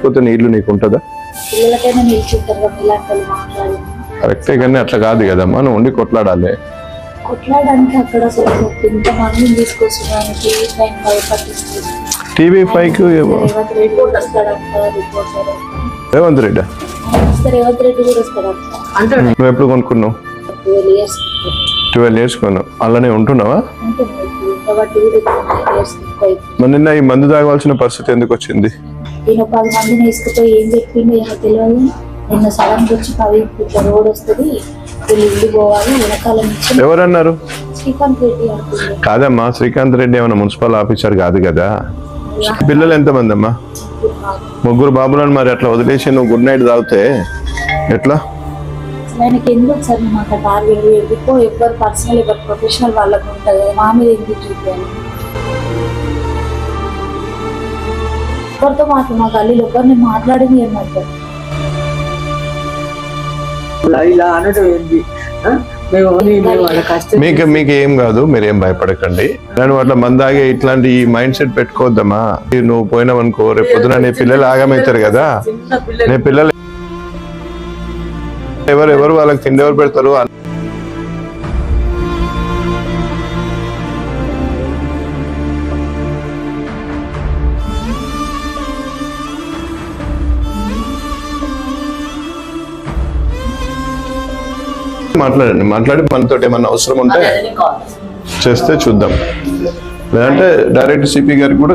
లేచిపోతే నీళ్ళు నీకు ఉంటుందా కరెక్టే కానీ అట్లా కాదు కదమ్మా నువ్వు ఉండి కొట్లాడాలి. కొట్లాడడానికి అక్కడ అసలు తీసుకొచ్చడానికి టీవీ ఫైవ్కి రేవంత్ రెడ్డి రేవంత్ రెడ్డి? కూడా నువ్వు ఎప్పుడు కొనుక్కున్నావు? Twelve years. కొన్నావు. అలానే ఉంటున్నావా? మరి నిన్న ఈ మందు తాగవలసిన పరిస్థితి ఎందుకు వచ్చింది? నేను పది మందిని వేసుకుపోయి ఏం చెప్పిండు ఏమో తెలియదు నిన్న సడన్ వచ్చి పది ఇట్లా రోడ్ వస్తుంది. వీళ్ళు ఇల్లు పోవాలి వెనకాల నుంచి ఎవరన్నారు? శ్రీకాంత్ రెడ్డి కాదమ్మా శ్రీకాంత్ రెడ్డి ఏమైనా మున్సిపల్ ఆఫీసర్ కాదు కదా. పిల్లలు ఎంతమంది అమ్మా ముగ్గురు బాబులను మరి అట్లా వదిలేసి నువ్వు గుడ్ నైట్ తాగితే ఎట్లా? ఆయనకి ఎందుకు సార్? మాకు టార్గెట్ ఎందుకో ఎవరు పర్సనల్ ఎవరు ప్రొఫెషనల్ వాళ్ళకు ఉంటుంది మా మీద ఎందుకు చూపాను ఎవరితో మాట మా గల్లీలో ఎవరిని మాట్లాడింది ఏమంటారు ఇలా అనడం మీకు మీకు ఏం కాదు మీరు ఏం భయపడకండి. నేను అట్లా మందాగే ఇట్లాంటి ఈ మైండ్ సెట్ పెట్టుకోవద్దమ్మా. నువ్వు పోయినావనుకో రేపు పొద్దున నీ పిల్లలు ఆగమవుతారు కదా నీ పిల్లలు ఎవరు ఎవరు వాళ్ళకి తిండి ఎవరు పెడతారు? మాట్లాడండి మాట్లాడి మనతో ఏమన్నా అవసరం ఉంటే చేస్తే చూద్దాం. లేదంటే డైరెక్ట్ సిపి గారికి కూడా